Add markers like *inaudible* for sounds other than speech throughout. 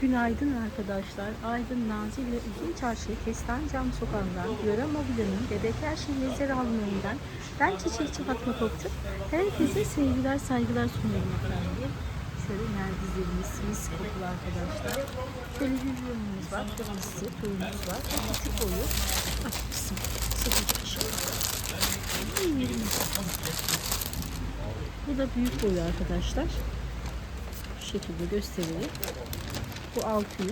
Günaydın arkadaşlar. Aydın Nazilli ve Uzun Çarşı Kestan Cam Sokağı'ndan Yöre Mobilya'nın Bebekler Şehirleri alımlarından ben Çiçekçi Fatma Topçu. Herkese sevgiler saygılar sunuyorum efendim. Şöyle nergizlerimiz mis kokulu arkadaşlar. Şöyle yüzüğümüz var, kırmızısı, turunumuz var. Küçük boyu. Kısım. Sıkıcı Bu da büyük boyu arkadaşlar. Şu şekilde gösterelim. Bu 600.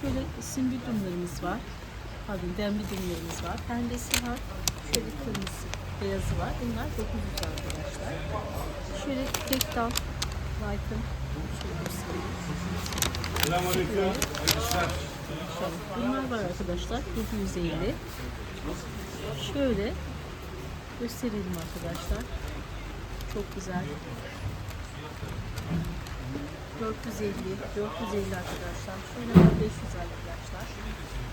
Şöyle simbi dumlarımız var. Pardon demli dumlarımız var. Pembesi var. Şöyle kırmızı, beyazı var. Bunlar 900 arkadaşlar. Şöyle tek dal. Göstereyim. Selamünaleyküm. Bunlar var arkadaşlar. 750. Şöyle gösterelim arkadaşlar. Çok güzel. 450, 450 arkadaşlar. Şöyle var 500 arkadaşlar.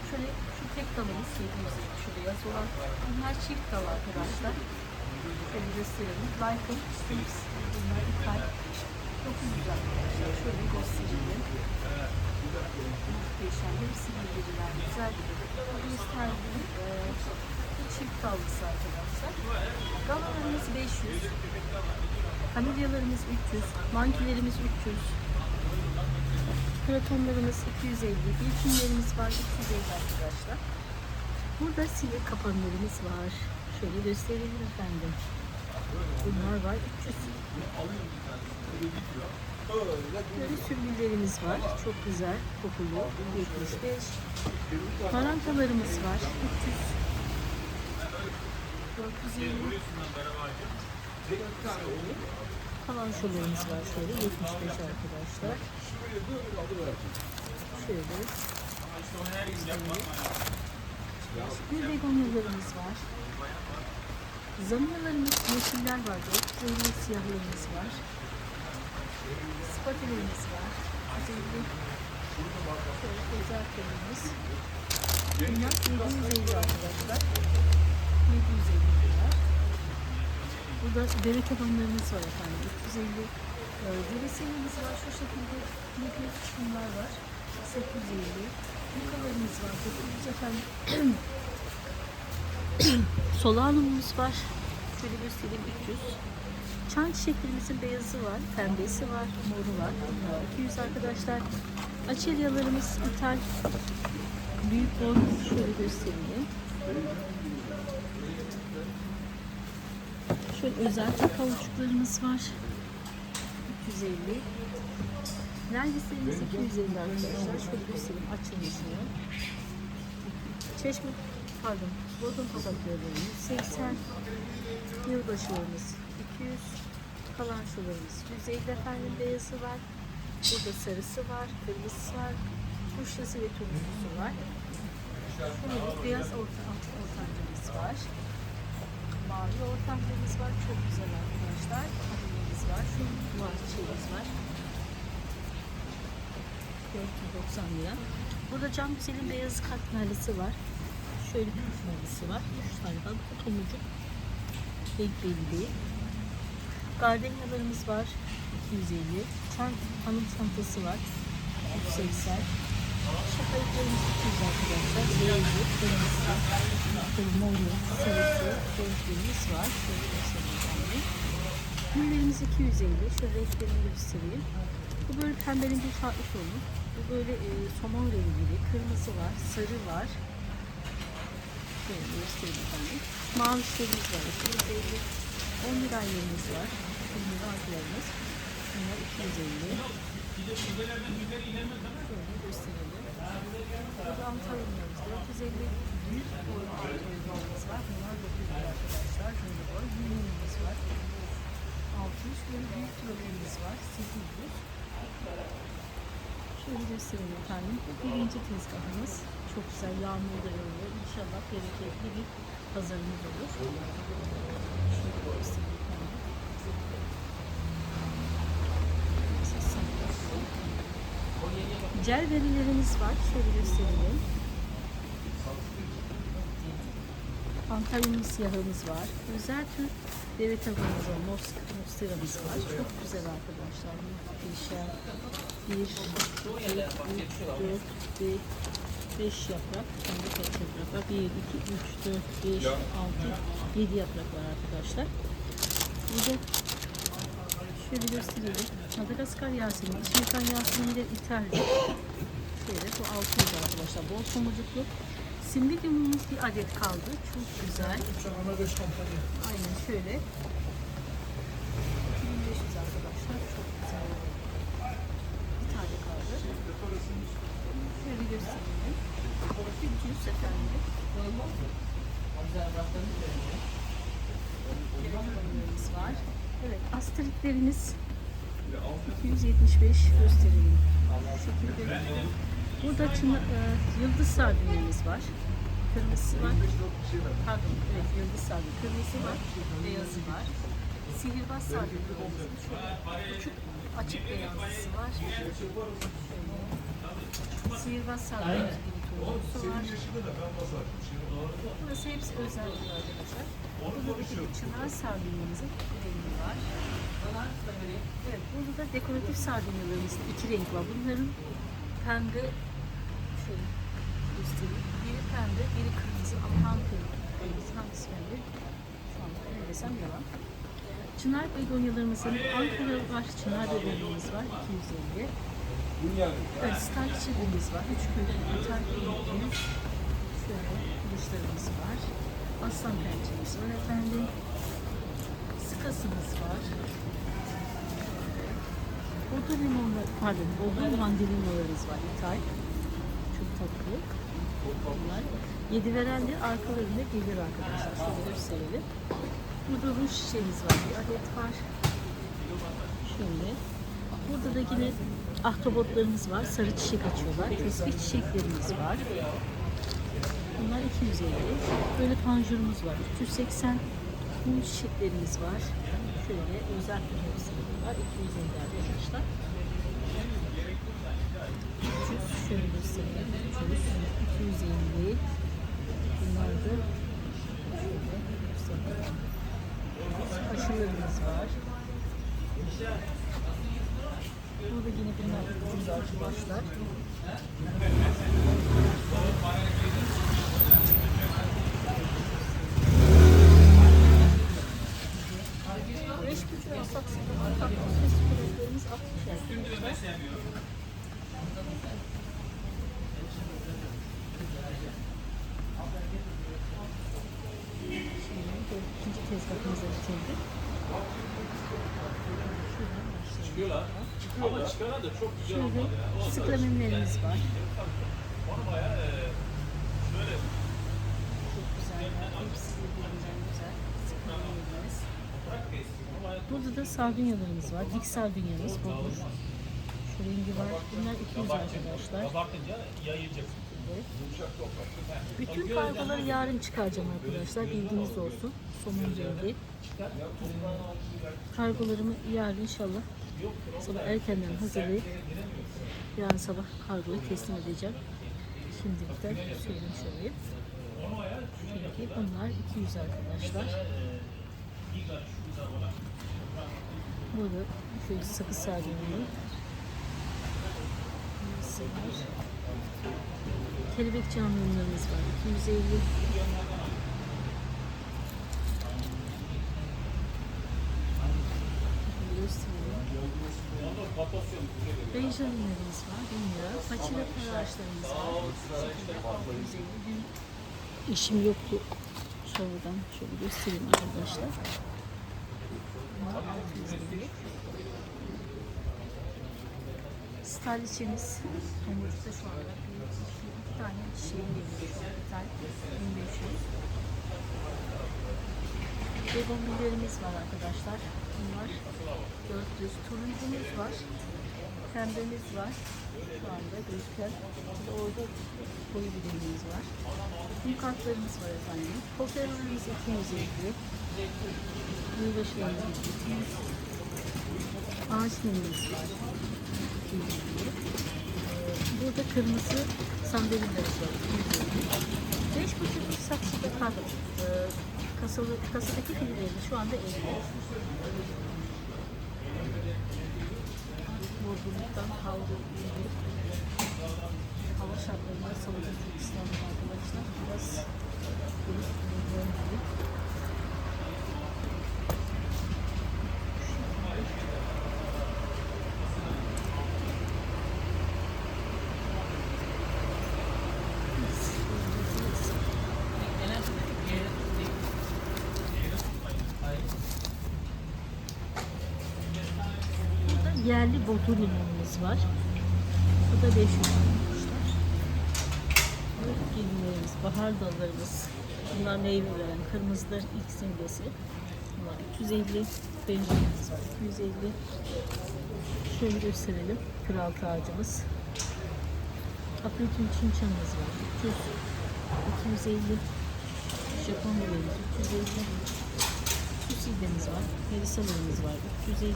Şöyle şu tek dalımız 750 şurada yazı olan. Bunlar çift dal arkadaşlar. Şöyle gösterelim. Like'ın Strix. Bunlar ithal. 900 arkadaşlar. Şöyle gösterelim. Muhteşem. Hepsi birbirinden güzel bir bebek. Gösterdiğim e, çift dallısı arkadaşlar. Gamalarımız 500. Kanadyalarımız 300, mankilerimiz 300, Kratonlarımız 250, bilkinlerimiz var 250 arkadaşlar. Burada sile kapanlarımız var. Şöyle göstereyim efendim. Bunlar var 300. Böyle sürgülerimiz var. Çok güzel. Kokulu. 75. Parantalarımız var. 300. 450 kalançolarımız var şöyle 75 arkadaşlar. Şöyle. Bir begonyalarımız var. Zamyalarımız yeşiller var. Böyle siyahlarımız var. Spatelerimiz var. Güzelli. Şöyle özel kalemiz. Bunlar 750 arkadaşlar. 750 lira. Burada dere tabanlarımız var efendim. 350 e, dere serimiz var. Şu şekilde nefes şunlar var. 850 yukalarımız var. 900 efendim. *clears throat* Solanumumuz var. Şöyle göstereyim 300. Çan çiçeklerimizin beyazı var, pembesi var, moru var. Bunlar 200 arkadaşlar. Açelyalarımız ithal. Büyük boy şöyle göstereyim. Şöyle özel kauçuklarımız var. 350. Nergislerimiz 250 arkadaşlar. Şöyle göstereyim açılışını. Çeşme, pardon, bodrum papatyalarımız 180. Yılbaşılarımız 200. Kalan şularımız 150 efendim beyazı var. Burada sarısı var, kırmızısı var. Kuşlası ve turuncusu var. Şöyle beyaz orta, ortancamız var mavi ortamlarımız var. Çok güzel arkadaşlar. Kahvemiz var. Şu çiçeğimiz var. 490 lira. Burada cam güzelin beyaz katmerlisi var. Şöyle bir katmerlisi var. 3 tane var. Bu tomurcuk. Renk belli değil. Gardeniyalarımız var. 250. Çant, hanım çantası var. 180. Şakalıklarımız 200 arkadaşlar. Beyazı. Güllerimiz 250. Şöyle renklerini göstereyim. Bu böyle pembenin bir farklı tonu. Bu böyle e, somon rengi, kırmızı var, sarı var. Şöyle göstereyim efendim. Mavişlerimiz var. 250. 10 lira yerimiz var. 10 lira artılarımız. Bunlar 250. Şöyle gösterelim. Burada Antalya'mız 450 büyük boy Antalya'mız var. Bunlar 900 arkadaşlar. Böyle boy. Yünümüz var. 600. Böyle büyük trollerimiz var. 800. Şöyle göstereyim efendim. Bu birinci tezgahımız. Çok güzel yağmur da yağıyor. İnşallah bereketli bir pazarımız olur. Şöyle göstereyim efendim. Cel verilerimiz var. Şöyle gösterelim. Antalya'nın siyahımız var. Özel tür deve tabanımız var. Mos, Mostira'mız var. Çok güzel arkadaşlar. Muhteşem. 1, 2, 3, 4, 5, 5 yaprak. Şimdi kaç yaprak var? 1, 2, 3, 4, 5, 6, 7 yaprak var arkadaşlar. Burada şöyle gösterelim. Madagaskar Yasemin, İçmekan Yasemin de ithal. Şöyle bu 600 arkadaşlar. Bol tomurcuklu. Simbidiumumuz bir adet kaldı. Çok güzel. Aynen şöyle. 2500 arkadaşlar. Çok güzel. Bir tane kaldı. Şöyle göstereyim. 300 efendim. Telefonlarımız var. Evet, astriklerimiz 275 gösterelim. Burada çına, e, yıldız sardunyamız var. Kırmızısı var. Pardon, evet yıldız sardunya. Kırmızısı var, beyazı var. Sihirbaz sardunyamızın şöyle küçük açık beyazlısı var. Şöyle. Sihirbaz sardunyamız gibi turuncusu var. Burası hepsi özel arkadaşlar. Burada da bir çınar sardunyamızın Evet, burada da dekoratif sardunyalarımızın iki renk var. Bunların pembe, şöyle göstereyim. Biri pembe, biri kırmızı ama hangi kırmızı, hangisi pembe? Şu anda ne desem yalan. Çınar begonyalarımızın Ankara var, çınar begonyamız var, 250. Evet, star çiçeğimiz var, üç köylü, metal köylü. Şöyle kılıçlarımız var. Aslan pençemiz var efendim. Sıkasımız var. Burada limonlar, pardon, burada mandalinalarımız var. İthal. Çok tatlı. Bunlar. Yedi verenler arkalarında gelir arkadaşlar. Şöyle gösterelim. Burada ruj şişemiz var. Bir adet var. Şöyle. Burada da yine ahtapotlarımız var. Sarı çiçek açıyorlar. Tesbih çiçeklerimiz var. Bunlar 250. Böyle panjurumuz var. 380. Mum çiçeklerimiz var. Şöyle özel bir var. 250 arkadaşlar. 300 şöyle göstereyim. 300, 250. Bunlar da. Aşılarımız var. Burada yine bunlar ucuz arkadaşlar. Beş buçuk alsak sıkıntı tatlı ses kulaklarımız 60 arkadaşlar. Şimdi böyle bitirdik. Şuradan başlayalım. Ama çıkaran da çok güzel Şöyle olmadı ya. sıklaminlerimiz var. Onu bayağı e, şöyle Çok güzeller. Hepsi birbirinden güzel. Burada da sardunyalarımız var. Dik sardunyamız bulgur. Şu rengi var. Bunlar 200 arkadaşlar. Bütün kargoları yarın çıkaracağım arkadaşlar. Bilginiz olsun. Somon rengi. Kargolarımı yarın inşallah sabah erkenden hazırlayıp yarın sabah kargoyu teslim edeceğim. Şimdilikten söylemiş olayım. Çünkü bunlar 200 arkadaşlar. Burada şöyle sakız sardunyalı. Var. Kelebek canlılarımız var. 250. Göstereyim. Benjaminlerimiz var. 1000 lira. Façile para ağaçlarımız var. 250. Dün işim yoktu. Sonradan şöyle göstereyim arkadaşlar. 650. Starliçemiz tomurcukta şu anda bir iki tane çiçeğim geliyor tane 1500 Begonvillerimiz var arkadaşlar. Bunlar 400. Turuncumuz var. Pembemiz var. Şu anda gözüken. De orada koyu bir rengimiz var. Kum kartlarımız var efendim. Pokerlerimiz 250. Yılbaşılarımız 200. Ağaç nemimiz var. 250. Burada kırmızı sandalyelerimiz var. 250. Beş buçukluk saksıda pardon. E, kasalı, kasadaki filmlerimiz şu anda 50. Bu yorgunluktan kaldı. Hava şartlarında salata çok ıslandım arkadaşlar. Biraz gelip bulunduğum gibi. Burada yerli botu limonumuz var. Bu da 500 arkadaşlar. Burada gelinlerimiz, bahar dallarımız. Bunlar meyve veren. Kırmızılar ilk simgesi. Bunlar 350. Bencilimiz var. 250. Şöyle gösterelim. Kral tacımız. Apretün çinçanımız var. 300. 250. Japon biberimiz 350. Susidemiz var. Merisalarımız var. 350.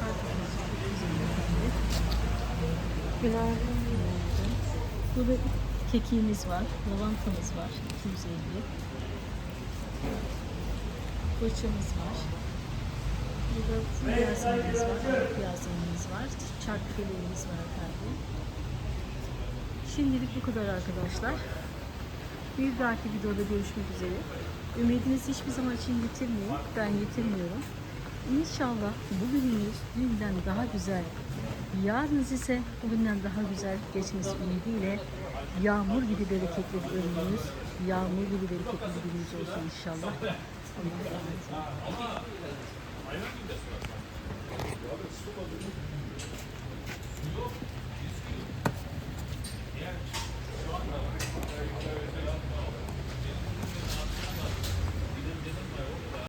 Karpuzumuz 350 efendim. Günaydın. Burada kekiğimiz var. Lavantamız var. 250. Fırçamız var. Burada yaseminimiz var. Yaseminimiz var. Çark filelerimiz var efendim. Şimdilik bu kadar arkadaşlar. Bir dahaki videoda görüşmek üzere. Ümidinizi hiçbir zaman için yitirmeyin. Ben yitirmiyorum. İnşallah bugününüz dünden daha güzel, yarınız ise bugünden daha güzel geçmesi ümidiyle yağmur gibi bereketli bir ömrünüz, yağmur gibi bereketli bir gününüz olsun inşallah. Allah'a emanet olun.